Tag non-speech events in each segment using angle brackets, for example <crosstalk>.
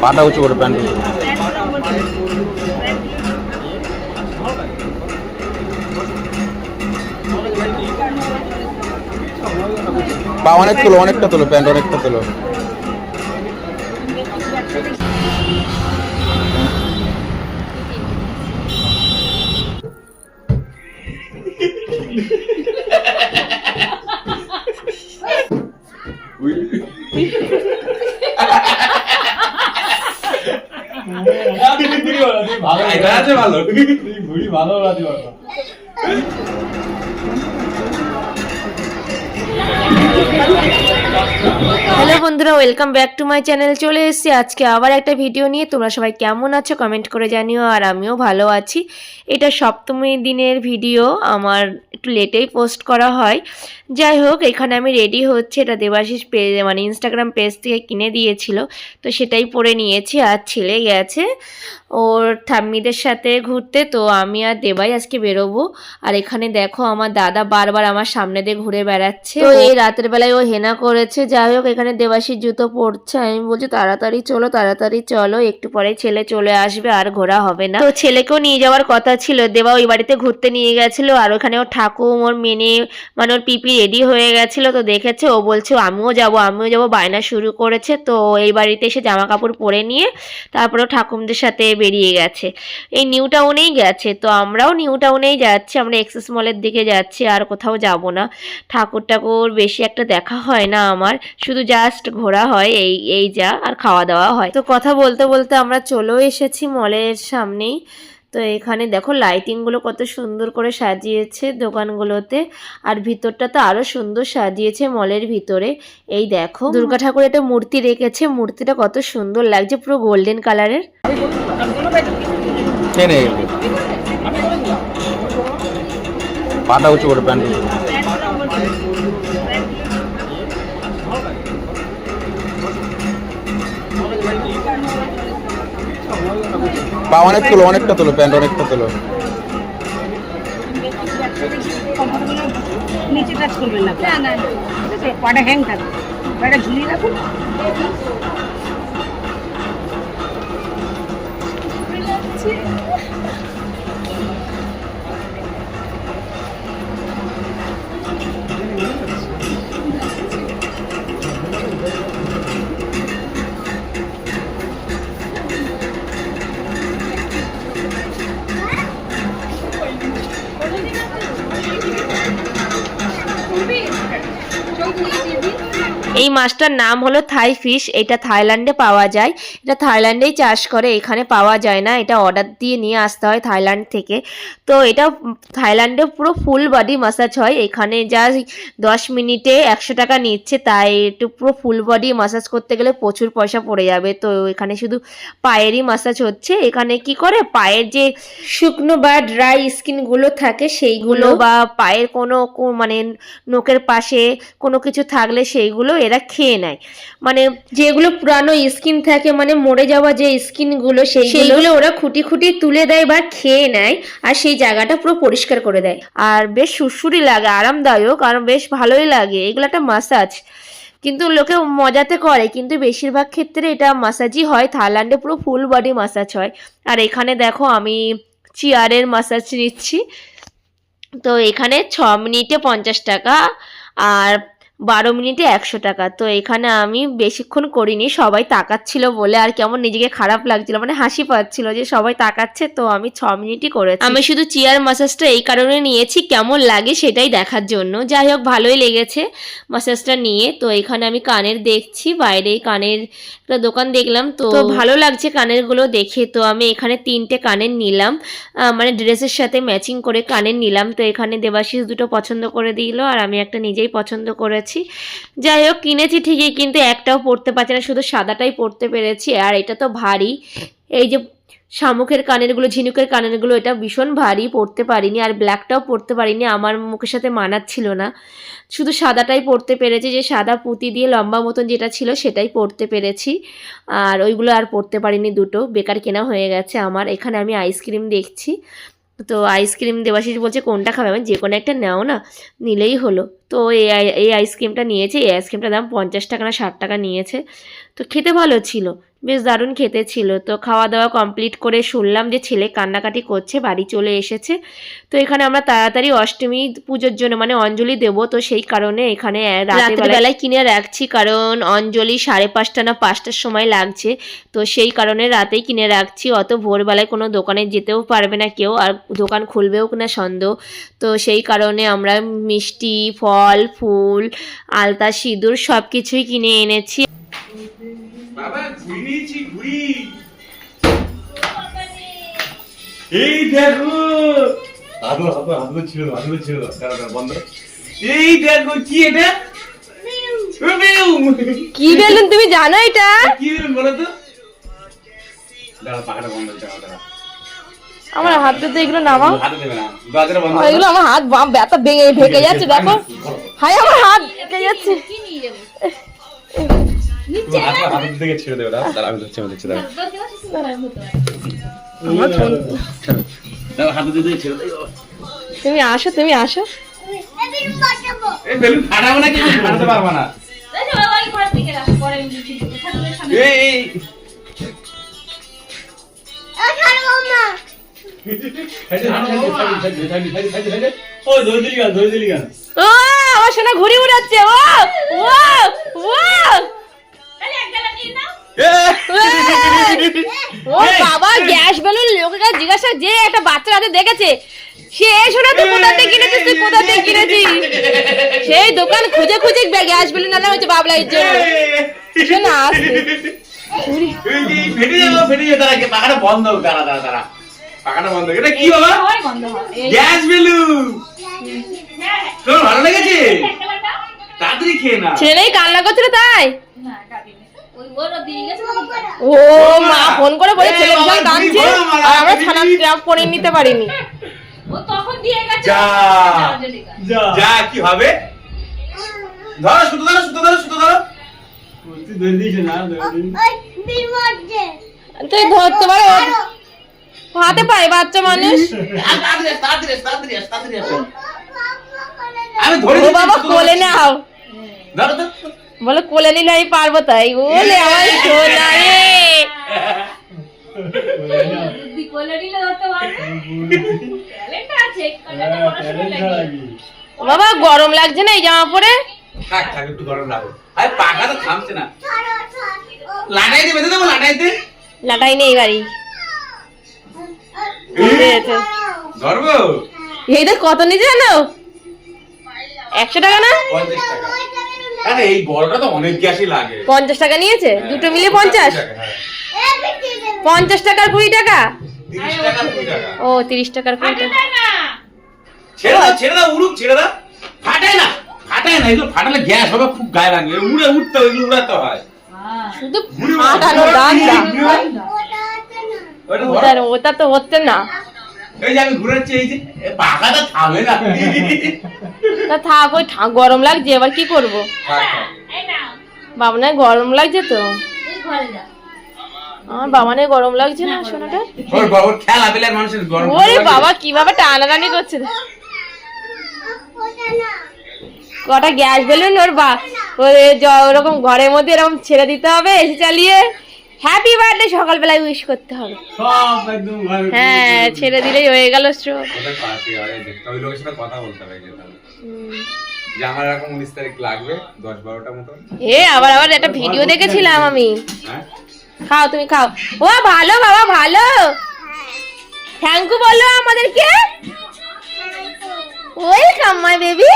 পাটা উঁচু করে প্যান্ট। পা অনেক তোলো অনেকটা তোলো প্যান্ট অনেকটা তোলো <laughs> এটা আছে ভালো। হ্যালো বন্ধুরা welcome back to my channel চলে এসেছি আজকে আবার একটা ভিডিও নিয়ে। তোমরা সবাই কেমন আছো কমেন্ট করে জানিও আর আমিও ভালো আছি। এটা সপ্তমী দিনের ভিডিও আমার একটু লেটেই পোস্ট করা হয়। যাই হোক এখানে আমি রেডি হচ্ছে। এটা দেবাশিস মানে ইনস্টাগ্রাম পেজ থেকে কিনে দিয়েছিল। তো সেটাই পরে নিয়েছি। আর ছেলে গেছে। ওর ঠাম্মিদের সাথে ঘুরতে। তো আমি আর দেবাই আজকে বেরোবো। আর এখানে দেখো আমার দাদা বারবার আমার সামনে দিয়ে ঘুরে বেড়াচ্ছে। তো এই রাতের বেলায় ও হেনা করেছে। যাই হোক এখানে দেবাশির জুতো পড়ছে আমি বলছি তাড়াতাড়ি চলো তাড়াতাড়ি চলো। একটু পরে ছেলে চলে আসবে। আর ঘোরা হবে না। তো ছেলেকেও নিয়ে যাওয়ার কথা ছিল। দেবা ওই বাড়িতে ঘুরতে নিয়ে গেছিল। আর ওখানে ওর ঠাকুর ওর মেনে মানে ওর পিপি রেডি হয়ে গেছিল, তো দেখেছে, ও বলছে, আমিও যাব আমিও যাব। বায়না শুরু করেছে, তো এই বাড়িতে এসে জামা কাপড় পরে নিয়ে তারপরে ঠাকুমদের সাথে বেরিয়ে গেছে। এই নিউ টাউনেই গেছে, তো আমরাও নিউ টাউনেই যাচ্ছি, আমরা এক্সেস মলের দিকে যাচ্ছি, আর কোথাও যাব না। ঠাকুর ঠাকুর বেশি একটা দেখা হয় না আমার, শুধু জাস্ট ঘোরা হয়, এই এই যা, আর খাওয়া দাওয়া হয়। তো কথা বলতে বলতে আমরা চলেও এসেছি মলের সামনেই। তো এখানে দেখো লাইটিংগুলো কত সুন্দর করে সাজিয়েছে দোকানগুলোতে। আর ভিতরটা তো আরও সুন্দর সাজিয়েছে মলের ভিতরে। এই দেখো। দুর্গা ঠাকুর একটা মূর্তি রেখেছে। মূর্তিটা কত সুন্দর লাগছে, পুরো গোল্ডেন কালারের পাটা উঁচু করে প্যান্ট পা অনেক তোলো অনেকটা তোলো প্যান্ট অনেকটা তোলো। নিচে না। হ্যাং থাকবে ঝুলিয়ে রাখুন এই মাছটার নাম হলো থাই ফিশ এটা থাইল্যান্ডে পাওয়া যায়। এটা থাইল্যান্ডেই চাষ করে এখানে পাওয়া যায় না এটা অর্ডার দিয়ে নিয়ে আসতে হয় থাইল্যান্ড থেকে। তো এটা থাইল্যান্ডে পুরো ফুল বডি মাসাজ হয় এখানে যা দশ মিনিটে একশো টাকা নিচ্ছে তাই একটু পুরো ফুল বডি মাসাজ করতে গেলে প্রচুর পয়সা পড়ে যাবে। তো এখানে শুধু পায়েরই মাসাজ হচ্ছে। এখানে কি করে? পায়ের যে শুকনো বা ড্রাই স্কিনগুলো থাকে সেইগুলো বা পায়ের কোনো মানে নোকের পাশে কোনো কিছু থাকলে সেইগুলো এরা খেয়ে নেয়। মানে যেগুলো পুরানো স্কিন থাকে মানে মরে যাওয়া যে স্কিনগুলো সেই সেইগুলো ওরা খুঁটি খুঁটি তুলে দেয় বা খেয়ে নেয় আর সেই জায়গাটা পুরো পরিষ্কার করে দেয়। আর বেশ সুরসুরি লাগে আরামদায়ক আর বেশ ভালোই লাগে। এগুলো একটা মাসাজ কিন্তু লোকে মজাতে করে কিন্তু বেশিরভাগ ক্ষেত্রে এটা মাসাজই হয়। থাইল্যান্ডে পুরো ফুল বডি মাসাজ হয়। আর এখানে দেখো আমি চেয়ারের মাসাজ নিচ্ছি। তো এখানে ছ মিনিটে পঞ্চাশ টাকা। আর বারো মিনিটে একশো টাকা। তো এখানে আমি বেশিক্ষণ করিনি সবাই তাকাচ্ছিল বলে আর কেমন নিজেকে খারাপ লাগছিল মানে হাসি পাচ্ছিল যে সবাই তাকাচ্ছে তো আমি ছ মিনিটই করেছি। আমি শুধু চেয়ার মাসাজটা এই কারণে নিয়েছি কেমন লাগে সেটাই দেখার জন্য। যাই হোক ভালোই লেগেছে মাসাজটা নিয়ে। তো এখানে আমি কানের দেখছি বাইরে কানের একটা দোকান দেখলাম তো ভালো লাগছে কানেরগুলো দেখে তো আমি এখানে তিনটে কানের নিলাম। মানে ড্রেসের সাথে ম্যাচিং করে কানের নিলাম তো এখানে দেবাশিস দুটো পছন্দ করে দিল আর আমি একটা নিজেই পছন্দ করেছি। যাই হোক, কিনেছি ঠিকই, কিন্তু একটাও পরতে পারছি না, শুধু সাদাটাই পরতে পেরেছি। আর এটা তো ভারী। এই যে শামুকের কানেরগুলো, ঝিনুকের কানেরগুলো, এটা ভীষণ ভারী পরতে পারিনি। আর ব্ল্যাকটাও পরতে পারিনি, আমার মুখের সাথে মানাচ্ছিল না। শুধু সাদাটাই পরতে পেরেছি, যে সাদা পুঁতি দিয়ে লম্বা মতন যেটা ছিল সেটাই পরতে পেরেছি। আর ওইগুলো আর পরতে পারিনি দুটো। বেকার কেনা হয়ে গেছে আমার। এখানে আমি আইসক্রিম দেখছি। তো আইসক্রিম দেবাশিস বলছে, কোনটা খাবে? আমি যে কোনো একটা নাও না, নিলেই হলো। তো এই এই আইসক্রিমটা নিয়েছে, এই আইসক্রিমটার দাম পঞ্চাশ টাকা না ষাট টাকা নিয়েছে। তো খেতে ভালো ছিল। বেশ দারুণ খেতে ছিল। তো খাওয়া দাওয়া কমপ্লিট করে শুনলাম যে ছেলে কান্নাকাটি করছে, বাড়ি চলে এসেছে। তো এখানে আমরা তাড়াতাড়ি অষ্টমী পুজোর জন্য মানে অঞ্জলি দেবো। তো সেই কারণে এখানে বেলায় কিনে রাখছি, কারণ অঞ্জলি সাড়ে পাঁচটা না পাঁচটার সময় লাগছে। তো সেই কারণে রাতেই কিনে রাখছি। অত ভোরবেলায় কোনো দোকানে যেতেও পারবে না কেউ, আর দোকান খুলবেও না সন্দেহ। তো সেই কারণে আমরা মিষ্টি, ফল, ফুল, আলতা, সিঁদুর সব কিছুই কিনে এনেছি। ঘুরি এই দেখো হাতু হাতু হাতু ছিল ছিল বন্ধ এই দেখো কি এটা কি বেলুন তুমি জানো এটা কি বলুন বলো তো দাঁড়া পাখাটা বন্ধ দাঁড়া দাঁড়া আমার হাতে তো এগুলো নামাও হাতে দেবে না দরজাটা বন্ধ এগুলো আমার হাত বাম ব্যথা ভেঙে ভেঙে যাচ্ছে দেখো হাই আমার হাত ঢেকে যাচ্ছে তুমি হাতে হাতে দিকে ছেড়ে দেবে দাঁড়া দাঁড়া আমি ধরছি আমি ধরছি দাঁড়া দাঁড়া হাতে দিকে ছেড়ে দেবে তুমি আসো তুমি আসো বেলুন ফাটাবো না কি ফাটাতে পারব না এই এই ও ধরে দিলি গান ধরে দিলি গান ও আমার সোনা ঘুরি উড়াচ্ছে ও ও ও ও গ্যাস বেলুন লোকের কাছে জিজ্ঞাসা যে একটা বাচ্চা হাতে দেখেছে সে শোনা তুই কোথা থেকে কিনেছিস তুই কোথা থেকে কিনেছিস সেই দোকান খুঁজে খুঁজে গ্যাস বেলুন আনা হয়েছে বাবলাইয়ের জন্য। সে না আসবে। ফেটে যাব ফেটে যাবে তারা পাখাটা বন্ধ দাঁড়া দাঁড়া দাঁড়া পাখাটা বন্ধ এটা কি বাবা গ্যাস বেলুন তোর ভালো লেগেছে? তাড়াতাড়ি খেয়ে না ছেলেই কান্না করছিল তাই। ও মা ফোন করে বলে ছেলে ভীষণ কাঁদছে আর আমরা ছানা করে নিতে পারিনি। যা। যা। কি হবে? ধরো সুতো ধরো সুতো ধরো সুতো ধরো। তুই ধরতে পারো। হাতে পায় বাচ্চা মানুষ। আমি ধরে ও বাবা কোলে নাও। ধরো তো বলে কোলে নিলে আমি পারব তাই। ওলে আমার সোনা রে। বাবা গরম লাগছে না এই জামা পরে? থাক থাক একটু গরম লাগবে। আরে পাখা তো থামছে না। লাটাই দে বেঁধে দেবো লাটাইতে লাটাই নেই বাড়ি। ধরবো? এইটা কত নিচে জানো? একশো টাকা না? পঞ্চাশ টাকা। আরে এই বড়টা তো অনেক গ্যাসই লাগে। পঞ্চাশ টাকা নিয়েছে? দুটো মিলে পঞ্চাশ হ্যাঁ। পঞ্চাশ টাকার কুড়ি টাকা? তিরিশ টাকা কুড়ি টাকা। ও তিরিশ টাকার কুড়ি টাকা। ছেড়ে দাও ছেড়ে দাও উড়ুক ছেড়ে দাও। ফাটায় না ফাটায় না এগুলো ফাটালে গ্যাস হবে খুব গায়ে লাগবে। উড়ে উঠতে হয়, উড়াতে হয়। শুধু ফাটানো ডান্ডা ওটা ওটা তো হচ্ছে না। এই যে আমি ঘুরাচ্ছি এই যে পাখাটা থামে না। তা থাক ওই গরম লাগছে এবার কি করব? থাক। বাবনায় গরম লাগছে তো। আমার বাবানে গরম লাগছে না সোনাটা? ওর বাবার খেলা পেলে মানুষের গরম ওরে বাবা কীভাবে টানাটানি করছে? কটা গ্যাস বেলুন ওর বা ওর ওরকম ঘরের মধ্যে এরকম ছেড়ে দিতে হবে এসি চালিয়ে? হ্যাপি বার্থডে সকালবেলায় উইশ করতে হবে। সব একদম হ্যাঁ ছেড়ে দিলেই হয়ে গেল দেখতে ওই লোকের সাথে কথা বলতে হবে। যে আমার এরকম উনিশ তারিখ লাগবে দশ বারোটা মতো এ আবার আবার একটা ভিডিও দেখেছিলাম আমি। হ্যাঁ? খাও তুমি খাও। ও ভালো বাবা ভালো। থ্যাংক ইউ বলো আমাদেরকে। ওয়েলকাম মাই বেবি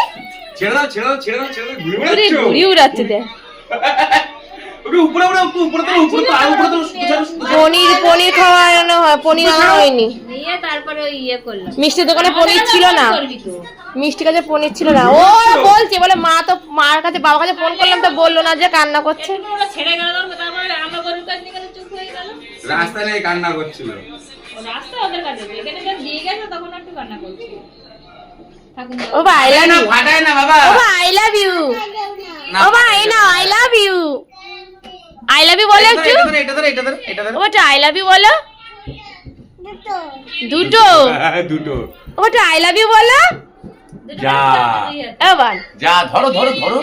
ছেড়ে দাও ছেড়ে দাও ছেড়ে দাও ছেড়ে দাও ঘুরে উড়াচ্ছে দে ওকে উপরে উপরে উপরে উপরে তো উপরে তো উপরে তো সুতো ছাড়ো, সুতো ছাড়ো। পনির পনির খাওয়ানো হয় পনির আনা হয়নি। নিয়ে তারপরে ওই ইয়ে করলাম দোকানে পনির ছিল না। মিষ্টির কাছে পনির ছিল না। ও বলছে বলে মা তো মার কাছে বাবার কাছে ফোন করলাম তো বলল না যে কান্না করছে। ছেড়ে গেল তারপরে আমরা গরুর কাছে নিয়ে চুপ হয়ে গেল। রাস্তায় নিয়ে কান্না করছিল। ও রাস্তা ওদের কাছে এখানে যখন দিয়ে গেছে তখন একটু কান্না করছি। ও বা আই লাভ না ইউ না বাবা। ও বা আই লাভ ইউ ও এই না I love you I love you বলো এটা একটু। এটা ধরো এটা ধরো এটা ধরো ওটা আই লাভ ইউ বলো। দুটো। হ্যাঁ, দুটো। ওটা আই লাভ ইউ বলো। যা। এবার যা ধরো ধরো ধরো।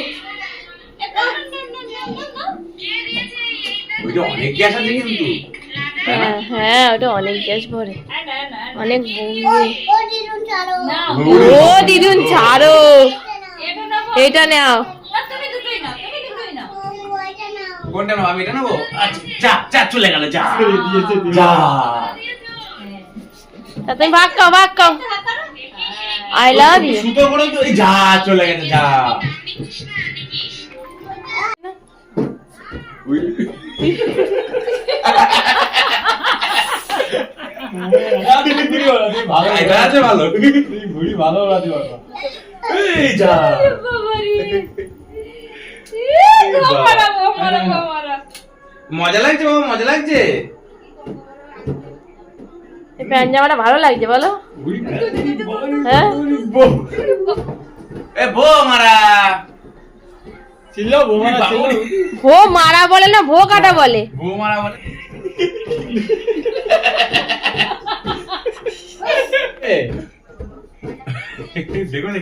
ওইটা অনেক গ্যাস আছে কিন্তু। হ্যাঁ হ্যাঁ ওটা অনেক গ্যাস ভরে। অনেক বমি ও দিদুন ছাড়ো। এটা নাও না তুমি দুটোই নাও তুমি দুটোই নাও কোনটা নেব? আমি এটা নেব? আচ্ছা যা যা চলে গেল যা। যা। তা তুমি ভাগ খাও ভাগ খাও আই লাভ ইউ সুতো করে তো যা চলে গেছে যা। এটা আছে ভালো। মজা লাগছে বাবা মজা লাগছে। এই প্যান্ট জামাটা ভালো লাগছে বলো। হ্যাঁ এ বো মারা। ভো মারা বলে না ভো কাটা বলে। মারা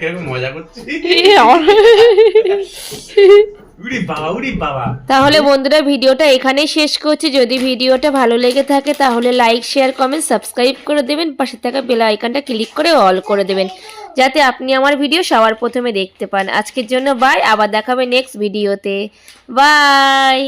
কীরকম মজা করছি। তাহলে বন্ধুরা ভিডিওটা এখানেই শেষ করছি। যদি ভিডিওটা ভালো লেগে থাকে তাহলে লাইক, শেয়ার, কমেন্ট, সাবস্ক্রাইব করে দেবেন। পাশে থাকা বেল আইকনটা ক্লিক করে অল করে দেবেন, যাতে আপনি আমার ভিডিও সবার প্রথমে দেখতে পান। আজকের জন্য বাই, আবার দেখাবে নেক্সট ভিডিওতে বাই!